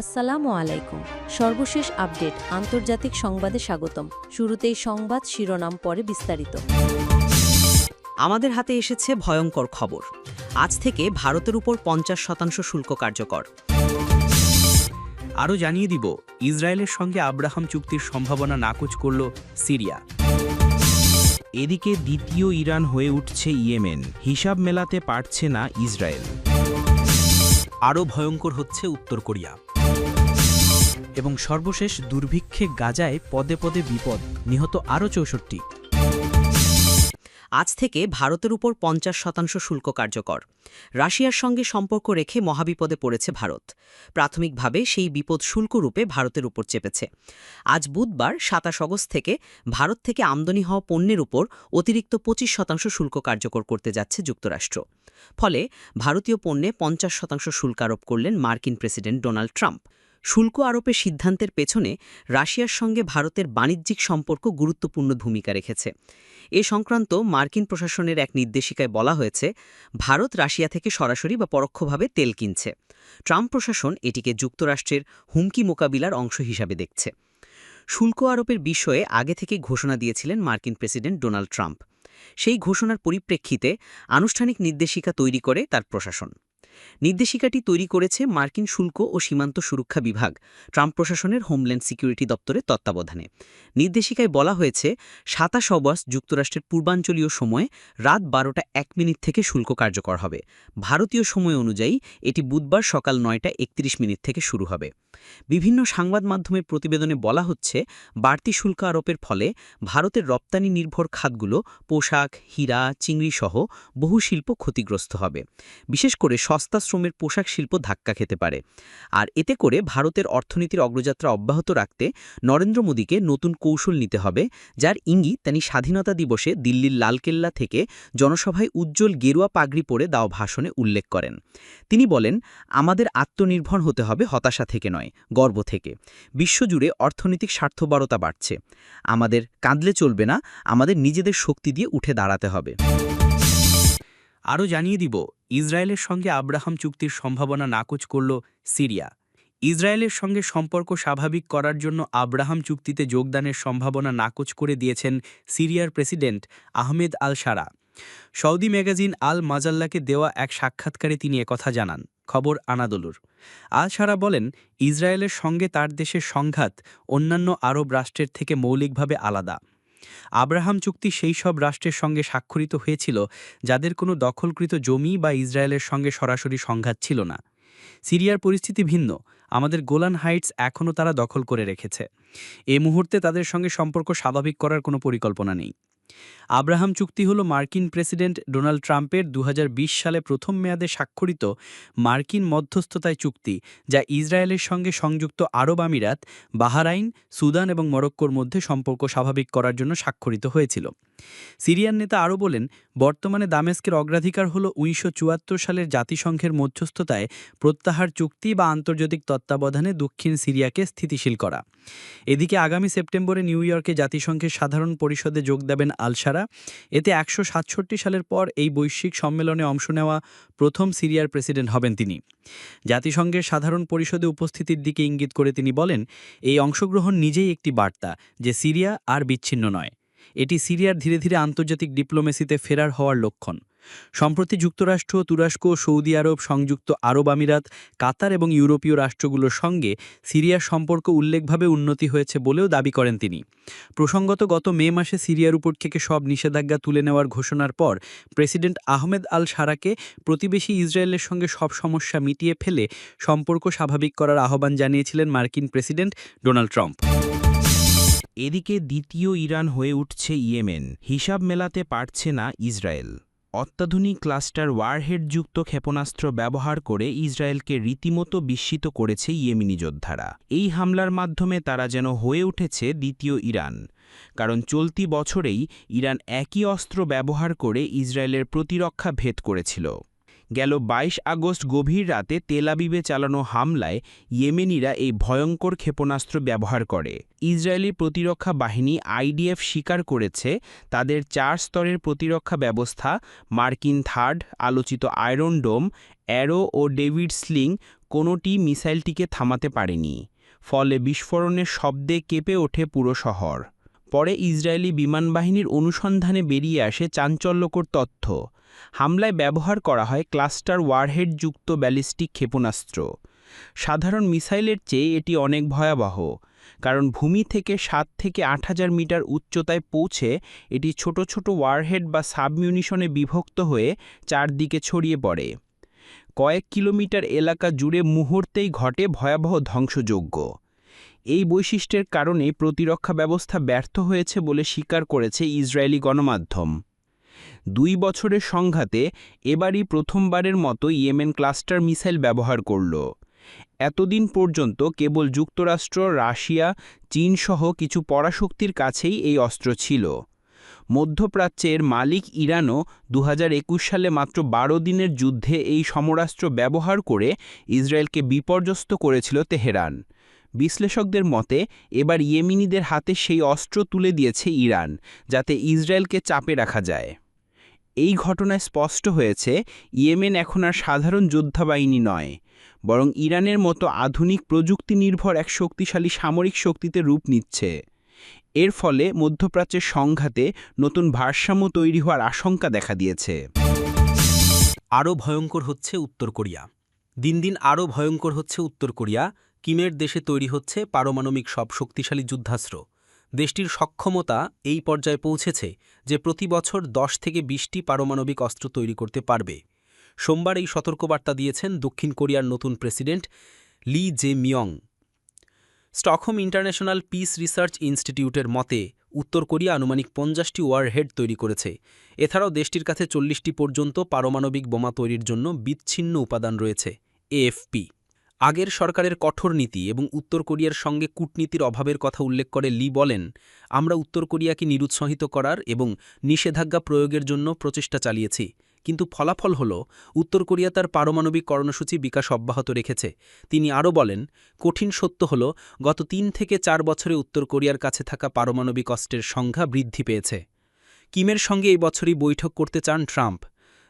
আসসালামু আলাইকুম। সর্বশেষ আপডেট, আন্তর্জাতিক সংবাদে স্বাগতম। শুরুতেই সংবাদ শিরোনাম, পরে বিস্তারিত। আমাদের হাতে এসেছে ভয়ঙ্কর খবর। আজ থেকে ভারতের উপর পঞ্চাশ শতাংশ শুল্ক কার্যকর। আরও জানিয়ে দিব, ইসরায়েলের সঙ্গে আব্রাহাম চুক্তির সম্ভাবনা নাকচ করল সিরিয়া। এদিকে দ্বিতীয় ইরান হয়ে উঠছে ইয়েমেন। হিসাব মেলাতে পারছে না ইসরায়েল। আরও ভয়ঙ্কর হচ্ছে উত্তর কোরিয়া। এবং সর্বশেষ দুর্ভিক্ষে গাজায় পদে পদে বিপদ, নিহত আরও চৌষট্টি। আজ থেকে ভারতের উপর পঞ্চাশ শতাংশ শুল্ক কার্যকর। রাশিয়ার সঙ্গে সম্পর্ক রেখে মহাবিপদে পড়েছে ভারত। প্রাথমিকভাবে সেই বিপদ শুল্করূপে ভারতের উপর চেপেছে। আজ বুধবার, সাতাশ অগস্ট থেকে ভারত থেকে আমদানি হওয়া পণ্যের উপর অতিরিক্ত পঁচিশ শতাংশ শুল্ক কার্যকর করতে যাচ্ছে যুক্তরাষ্ট্র। ফলে ভারতীয় পণ্যে পঞ্চাশ শতাংশ শুল্ক আরোপ করলেন মার্কিন প্রেসিডেন্ট ডোনাল্ড ট্রাম্প। শুল্ক আরোপের সিদ্ধান্তের পেছনে রাশিয়ার সঙ্গে ভারতের বাণিজ্যিক সম্পর্ক গুরুত্বপূর্ণ ভূমিকা রেখেছে। এ সংক্রান্ত মার্কিন প্রশাসনের এক নির্দেশিকায় বলা হয়েছে, ভারত রাশিয়া থেকে সরাসরি বা পরোক্ষভাবে তেল কিনছে। ট্রাম্প প্রশাসন এটিকে যুক্তরাষ্ট্রের হুমকি মোকাবিলার অংশ হিসাবে দেখছে। শুল্ক আরোপের বিষয়ে আগে থেকে ঘোষণা দিয়েছিলেন মার্কিন প্রেসিডেন্ট ডোনাল্ড ট্রাম্প। সেই ঘোষণার পরিপ্রেক্ষিতে আনুষ্ঠানিক নির্দেশিকা তৈরি করে তার প্রশাসন। নির্দেশিকাটি তৈরি করেছে মার্কিন শুল্ক ও সীমান্ত সুরক্ষা বিভাগ, ট্রাম্প প্রশাসনের হোমল্যান্ড সিকিউরিটি দপ্তরের তত্ত্বাবধানে। নির্দেশিকায় বলা হয়েছে, সাতাশ অগস্ট যুক্তরাষ্ট্রের পূর্বাঞ্চলীয় সময়ে রাত বারোটা এক মিনিট থেকে শুল্ক কার্যকর হবে। ভারতীয় সময় অনুযায়ী এটি বুধবার সকাল নয়টা একত্রিশ মিনিট থেকে শুরু হবে। বিভিন্ন সংবাদ মাধ্যমের প্রতিবেদনে বলা হচ্ছে, বাড়তি শুল্ক আরোপের ফলে ভারতের রপ্তানি নির্ভর খাতগুলো পোশাক, হীরা, চিংড়িসহ বহু শিল্প ক্ষতিগ্রস্ত হবে। বিশেষ করে শ্রমের পোশাক শিল্প ধাক্কা খেতে পারে। আর এতে করে ভারতের অর্থনীতির অগ্রযাত্রা অব্যাহত রাখতে নরেন্দ্র মোদীকে নতুন কৌশল নিতে হবে, যার ইঙ্গিত তিনি স্বাধীনতা দিবসে দিল্লির লালকেল্লা থেকে জনসভায় উজ্জ্বল গেরুয়া পাগড়ি পরে দাও ভাষণে উল্লেখ করেন। তিনি বলেন, আমাদের আত্মনির্ভর হতে হবে হতাশা থেকে নয়, গর্ব থেকে। বিশ্বজুড়ে অর্থনৈতিক স্বার্থবরতা বাড়ছে। আমাদের কাঁদলে চলবে না, আমাদের নিজেদের শক্তি দিয়ে উঠে দাঁড়াতে হবে। আরও জানিয়ে দিব ইসরায়েলের সঙ্গে আব্রাহাম চুক্তির সম্ভাবনা নাকচ করল সিরিয়া। ইসরায়েলের সঙ্গে সম্পর্ক স্বাভাবিক করার জন্য আব্রাহাম চুক্তিতে যোগদানের সম্ভাবনা নাকচ করে দিয়েছেন সিরিয়ার president Ahmed al Sharaa Saudi magazine al মাজাল্লাকে দেওয়া এক সাক্ষাৎকারে তিনি একথা জানান। খবর আনাদলুর। আল সারা বলেন, ইসরায়েলের সঙ্গে তার দেশের সংঘাত অন্যান্য আরব রাষ্ট্রের থেকে মৌলিকভাবে আলাদা। আব্রাহাম চুক্তি সেই সব রাষ্ট্রের সঙ্গে স্বাক্ষরিত হয়েছিল, যাদের কোনো দখলকৃত জমি বা ইসরায়েলের সঙ্গে সরাসরি সংঘাত ছিল না। সিরিয়ার পরিস্থিতি ভিন্ন। আমাদের গোলান হাইটস এখনও তারা দখল করে রেখেছে। এ মুহূর্তে তাদের সঙ্গে সম্পর্ক স্বাভাবিক করার কোনো পরিকল্পনা নেই। আব্রাহাম চুক্তি হল মার্কিন প্রেসিডেন্ট ডোনাল্ড ট্রাম্পের দু হাজার বিশ সালে প্রথম মেয়াদে স্বাক্ষরিত মার্কিন মধ্যস্থতায় চুক্তি, যা ইসরায়েলের সঙ্গে সংযুক্ত আরব আমিরাত, বাহারাইন, সুদান এবং মরক্কোর মধ্যে সম্পর্ক স্বাভাবিক করার জন্য স্বাক্ষরিত হয়েছিল। সিরিয়ান নেতা আরও বলেন, বর্তমানে দামেস্কের অগ্রাধিকার হল উনিশশো সালের জাতিসংঘের মধ্যস্থতায় প্রত্যাহার চুক্তি বা আন্তর্জাতিক তত্ত্বাবধানে দক্ষিণ সিরিয়াকে স্থিতিশীল করা। এদিকে আগামী সেপ্টেম্বরে নিউ ইয়র্কে জাতিসংঘের সাধারণ পরিষদে যোগ দেবেন আলসারা। এতে একশো সাতষট্টি সালের পর এই বৈশ্বিক সম্মেলনে অংশ নেওয়া প্রথম সিরিয়ার প্রেসিডেন্ট হবেন তিনি। জাতিসংঘের সাধারণ পরিষদে উপস্থিতির দিকে ইঙ্গিত করে তিনি বলেন, এই অংশগ্রহণ নিজেই একটি বার্তা যে সিরিয়া আর বিচ্ছিন্ন নয়। এটি সিরিয়ার ধীরে ধীরে আন্তর্জাতিক ডিপ্লোমেসিতে ফেরার হওয়ার লক্ষণ। সম্প্রতি যুক্তরাষ্ট্র, তুরস্ক, সৌদি আরব, সংযুক্ত আরব আমিরাত, কাতার এবং ইউরোপীয় রাষ্ট্রগুলোর সঙ্গে সিরিয়ার সম্পর্ক উল্লেখভাবে উন্নতি হয়েছে বলেও দাবি করেন তিনি। প্রসঙ্গত, গত মে মাসে সিরিয়ার উপর থেকে সব নিষেধাজ্ঞা তুলে নেওয়ার ঘোষণার পর প্রেসিডেন্ট আহমেদ আল সারাকে প্রতিবেশী ইসরায়েলের সঙ্গে সব সমস্যা মিটিয়ে ফেলে সম্পর্ক স্বাভাবিক করার আহ্বান জানিয়েছিলেন মার্কিন প্রেসিডেন্ট ডোনাল্ড ট্রাম্প। এদিকে দ্বিতীয় ইরান হয়ে উঠছে ইয়েমেন। হিসাব মেলাতে পারছে না ইসরায়েল। অত্যাধুনিক ক্লাস্টার ওয়ারহেডযুক্ত ক্ষেপণাস্ত্র ব্যবহার করে ইসরায়েলকে রীতিমতো বিস্মিত করেছে ইয়েমিনি যোদ্ধারা। এই হামলার মাধ্যমে তারা যেন হয়ে উঠেছে দ্বিতীয় ইরান। কারণ চলতি বছরেই ইরান একই অস্ত্র ব্যবহার করে ইসরায়েলের প্রতিরক্ষা ভেদ করেছিল। গেল ২২ আগস্ট গভীর রাতে তেলাবিবে চালানো হামলায় ইয়েমেনিরা এই ভয়ঙ্কর ক্ষেপণাস্ত্র ব্যবহার করে। ইসরায়েলি প্রতিরক্ষা বাহিনী আইডিএফ স্বীকার করেছে তাদের চার স্তরের প্রতিরক্ষা ব্যবস্থা মার্কিন থার্ড, আলোচিত আয়রন ডোম, অ্যারো ও ডেভিড স্লিং কোনোটি মিসাইলটিকে থামাতে পারেনি, ফলে বিস্ফোরণের শব্দে কেঁপে ওঠে পুরো শহর। পরে ইসরায়েলি বিমানবাহিনীর অনুসন্ধানে বেরিয়ে আসে চাঞ্চল্যকর তথ্য। হামলায় ব্যবহার করা হয় ক্লাস্টার ওয়ারহেডযুক্ত ব্যালিস্টিক ক্ষেপণাস্ত্র। সাধারণ মিসাইলের চেয়ে এটি অনেক ভয়াবহ, কারণ ভূমি থেকে সাত থেকে আট হাজার মিটার উচ্চতায় পৌঁছে এটি ছোট ছোট ওয়ারহেড বা সাবমিউনিশনে বিভক্ত হয়ে চারদিকে ছড়িয়ে পড়ে। কয়েক কিলোমিটার এলাকা জুড়ে মুহূর্তেই ঘটে ভয়াবহ ধ্বংসযজ্ঞ। এই বৈশিষ্ট্যের কারণে প্রতিরক্ষা ব্যবস্থা ব্যর্থ হয়েছে বলে স্বীকার করেছে ইসরায়েলি গণমাধ্যম। দুই বছরের সংঘাতে এবারই প্রথমবারের মতো ইয়েমেন ক্লাস্টার মিসাইল ব্যবহার করল। এতদিন পর্যন্ত কেবল যুক্তরাষ্ট্র, রাশিয়া, চীনসহ কিছু পরাশক্তির কাছেই এই অস্ত্র ছিল। মধ্যপ্রাচ্যের মালিক ইরানও দু হাজার একুশ সালে মাত্র বারো দিনের যুদ্ধে এই সমরাস্ত্র ব্যবহার করে ইসরায়েলকে বিপর্যস্ত করেছিল তেহরান। বিশ্লেষকদের মতে, এবার ইয়েমিনিদের হাতে সেই অস্ত্র তুলে দিয়েছে ইরান, যাতে ইসরায়েলকে চাপে রাখা যায়। এই ঘটনায় স্পষ্ট হয়েছে, ইয়েমেন এখন আর সাধারণ যোদ্ধাবাহিনী নয়, বরং ইরানের মতো আধুনিক প্রযুক্তি নির্ভর এক শক্তিশালী সামরিক শক্তিতে রূপ নিচ্ছে। এর ফলে মধ্যপ্রাচ্যের সংঘাতে নতুন ভারসাম্য তৈরি হওয়ার আশঙ্কা দেখা দিয়েছে। আরও ভয়ঙ্কর হচ্ছে উত্তর কোরিয়া। দিন দিন আরও ভয়ঙ্কর হচ্ছে উত্তর কোরিয়া। কিমের দেশে তৈরি হচ্ছে পারমাণবিক সব শক্তিশালী যুদ্ধাস্ত্র। দেশটির সক্ষমতা এই পর্যায়ে পৌঁছেছে যে প্রতি বছর দশ থেকে বিশটি পারমাণবিক অস্ত্র তৈরি করতে পারবে। সোমবার এই সতর্কবার্তা দিয়েছেন দক্ষিণ কোরিয়ার নতুন president Lee Jae Myung Stockholm International Peace Research ইনস্টিটিউটের মতে, উত্তর কোরিয়া আনুমানিক পঞ্চাশটি ওয়ারহেড তৈরি করেছে। এছাড়াও দেশটির কাছে চল্লিশটি পর্যন্ত পারমাণবিক বোমা তৈরির জন্য বিচ্ছিন্ন উপাদান রয়েছে, এএফপি। আগের সরকারের কঠোর নীতি এবং উত্তর কোরিয়ার সঙ্গে কূটনীতির অভাবের কথা উল্লেখ করে লি বলেন, আমরা উত্তর কোরিয়াকে নিরুৎসাহিত করার এবং নিষেধাজ্ঞা প্রয়োগের জন্য প্রচেষ্টা চালিয়েছি। কিন্তু ফলাফল হল, উত্তর কোরিয়া তার পারমাণবিক কর্মসূচি বিকাশ অব্যাহত রেখেছে। তিনি আরও বলেন, কঠিন সত্য হল, গত তিন থেকে চার বছরে উত্তর কোরিয়ার কাছে থাকা পারমাণবিক অস্ত্রের সংখ্যা বৃদ্ধি পেয়েছে। কিমের সঙ্গে এই বছরই বৈঠক করতে চান ট্রাম্প।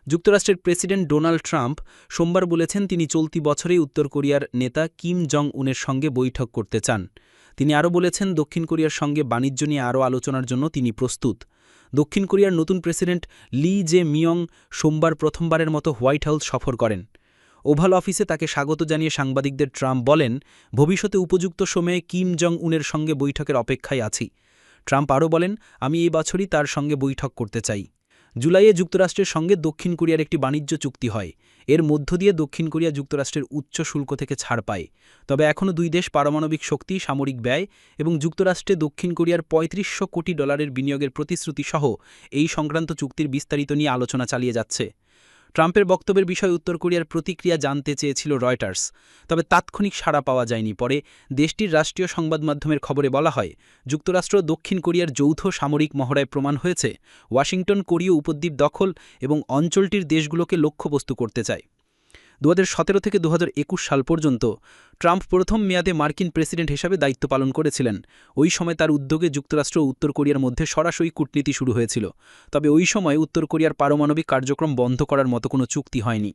যুক্তরাষ্ট্রের প্রেসিডেন্ট ডোনাল্ড ট্রাম্প সোমবার বলেছেন তিনি চলতি বছরেই উত্তর কোরিয়ার নেতা কিম জং উনের সঙ্গে বৈঠক করতে চান। তিনি আরও বলেছেন, দক্ষিণ কোরিয়ার সঙ্গে বাণিজ্য নিয়ে আরও আলোচনার জন্য তিনি প্রস্তুত। দক্ষিণ কোরিয়ার নতুন প্রেসিডেন্ট লি জে মিয়ং সোমবার প্রথমবারের মতো হোয়াইট হাউস সফর করেন। ওভাল অফিসে তাকে স্বাগত জানিয়ে সাংবাদিকদের ট্রাম্প বলেন, ভবিষ্যতে উপযুক্ত সময়ে কিম জং উনের সঙ্গে বৈঠকের অপেক্ষায় আছি। ট্রাম্প আরও বলেন, আমি এই বছরই তার সঙ্গে বৈঠক করতে চাই। জুলাইয়ে যুক্তরাষ্ট্রের সঙ্গে দক্ষিণ কোরিয়ার একটি বাণিজ্য চুক্তি হয়। এর মধ্য দিয়ে দক্ষিণ কোরিয়া যুক্তরাষ্ট্রের উচ্চ শুল্ক থেকে ছাড় পায়। তবে এখনও দুই দেশ পারমাণবিক শক্তি, সামরিক ব্যয় এবং যুক্তরাষ্ট্রে দক্ষিণ কোরিয়ার পঁয়ত্রিশশো কোটি ডলারের বিনিয়োগের প্রতিশ্রুতি সহ এই সংক্রান্ত চুক্তির বিস্তারিত নিয়ে আলোচনা চালিয়ে যাচ্ছে। ট্রাম্পের বক্তব্যের বিষয়ে উত্তর কোরিয়ার প্রতিক্রিয়া জানতে চেয়েছিল রয়টার্স, তবে তাৎক্ষণিক সাড়া পাওয়া যায়নি। পরে দেশটির রাষ্ট্রীয় সংবাদ মাধ্যমের খবরে বলা হয়, যুক্তরাষ্ট্র দক্ষিণ কোরিয়ার যৌথ সামরিক মহড়ায় প্রমাণ হয়েছে, ওয়াশিংটন কোরীয় উপদ্বীপ দখল এবং অঞ্চলটির দেশগুলোকে লক্ষ্যবস্তু করতে চায়। দু হাজার সতেরো থেকে দু হাজার একুশ সাল পর্যন্ত ট্রাম্প প্রথম মেয়াদে মার্কিন প্রেসিডেন্ট হিসাবে দায়িত্ব পালন করেছিলেন। ওই সময় তার উদ্যোগে যুক্তরাষ্ট্র ও উত্তর কোরিয়ার মধ্যে সরাসরি কূটনীতি শুরু হয়েছিল। তবে ওই সময় উত্তর কোরিয়ার পারমাণবিক কার্যক্রম বন্ধ করার মতো কোনো চুক্তি হয়নি।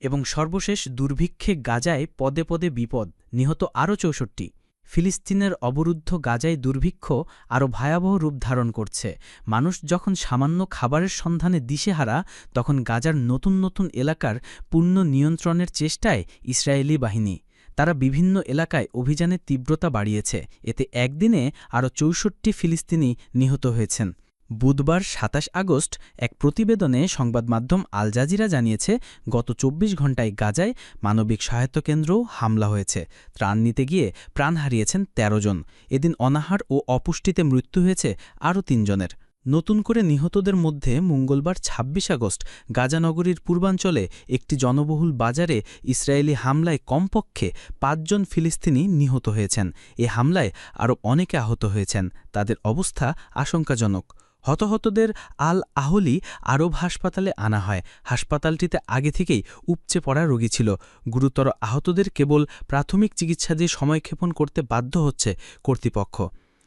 এবং সর্বশেষ দুর্ভিক্ষে গাজায় পদে পদে বিপদ, নিহত আরও চৌষট্টি। ফিলিস্তিনের অবরুদ্ধ গাজায় দুর্ভিক্ষ আরও ভয়াবহ রূপ ধারণ করছে। মানুষ যখন সামান্য খাবারের সন্ধানে দিশেহারা, তখন গাজার নতুন নতুন এলাকার পূর্ণ নিয়ন্ত্রণের চেষ্টায় ইসরায়েলি বাহিনী। তারা বিভিন্ন এলাকায় অভিযানের তীব্রতা বাড়িয়েছে। এতে একদিনে আরও চৌষট্টি ফিলিস্তিনি নিহত হয়েছেন। বুধবার সাতাশ আগস্ট এক প্রতিবেদনে সংবাদমাধ্যম আল জাজিরা জানিয়েছে, গত ২৪ ঘণ্টায় গাজায় মানবিক সহায়তা কেন্দ্রও হামলা হয়েছে। ত্রাণ নিতে গিয়ে প্রাণ হারিয়েছেন ১৩ জন। এদিন অনাহার ও অপুষ্টিতে মৃত্যু হয়েছে আরও তিনজনের নতুন করে নিহতদের মধ্যে মঙ্গলবার ২৬ আগস্ট গাজানগরীর পূর্বাঞ্চলে একটি জনবহুল বাজারে ইসরায়েলি হামলায় কমপক্ষে পাঁচজন ফিলিস্তিনি নিহত হয়েছেন। এ হামলায় আরও অনেকে আহত হয়েছেন। তাদের অবস্থা আশঙ্কাজনক। হতহতদের আল আহলি আরব হাসপাতালে আনা হয়। হাসপাতালটিতে আগে থেকেই উপচে পড়া রোগী ছিল। গুরুতর আহতদের কেবল প্রাথমিক চিকিৎসা দিয়ে সময়ক্ষেপণ করতে বাধ্য হচ্ছে কর্তৃপক্ষ।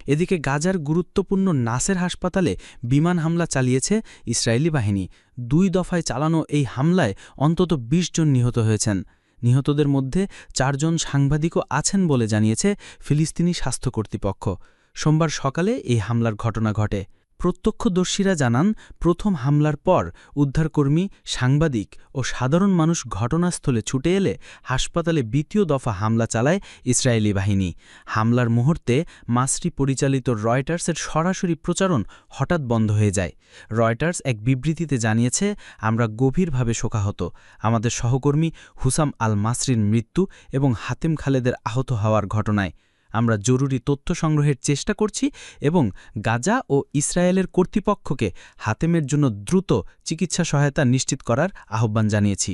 এদিকে গাজার গুরুত্বপূর্ণ নাসের হাসপাতালে বিমান হামলা চালিয়েছে ইসরায়েলি বাহিনী। দুই দফায় চালানো এই হামলায় অন্তত ২০ জন নিহত হয়েছেন। নিহতদের মধ্যে চারজন সাংবাদিকও আছেন বলে জানিয়েছে ফিলিস্তিনি স্বাস্থ্য কর্তৃপক্ষ। সোমবার সকালে এই হামলার ঘটনা ঘটে। প্রত্যক্ষদর্শীরা জানান, প্রথম হামলার পর উদ্ধারকর্মী, সাংবাদিক ও সাধারণ মানুষ ঘটনাস্থলে ছুটে এলে হাসপাতালে দ্বিতীয় দফা হামলা চালায় ইসরায়েলি বাহিনী। হামলার মুহূর্তে মাসরি পরিচালিত রয়টার্সের সরাসরি প্রচারণ হঠাৎ বন্ধ হয়ে যায়। রয়টার্স এক বিবৃতিতে জানিয়েছে, আমরা গভীরভাবে শোকাহত। আমাদের সহকর্মী হুসাম আল মাসরির মৃত্যু এবং হাতেম খালেদের আহত হওয়ার ঘটনায় আমরা জরুরি তথ্য সংগ্রহের চেষ্টা করছি এবং গাজা ও ইসরায়েলের কর্তৃপক্ষকে হাতেমের জন্য দ্রুত চিকিৎসা সহায়তা নিশ্চিত করার আহ্বান জানিয়েছি।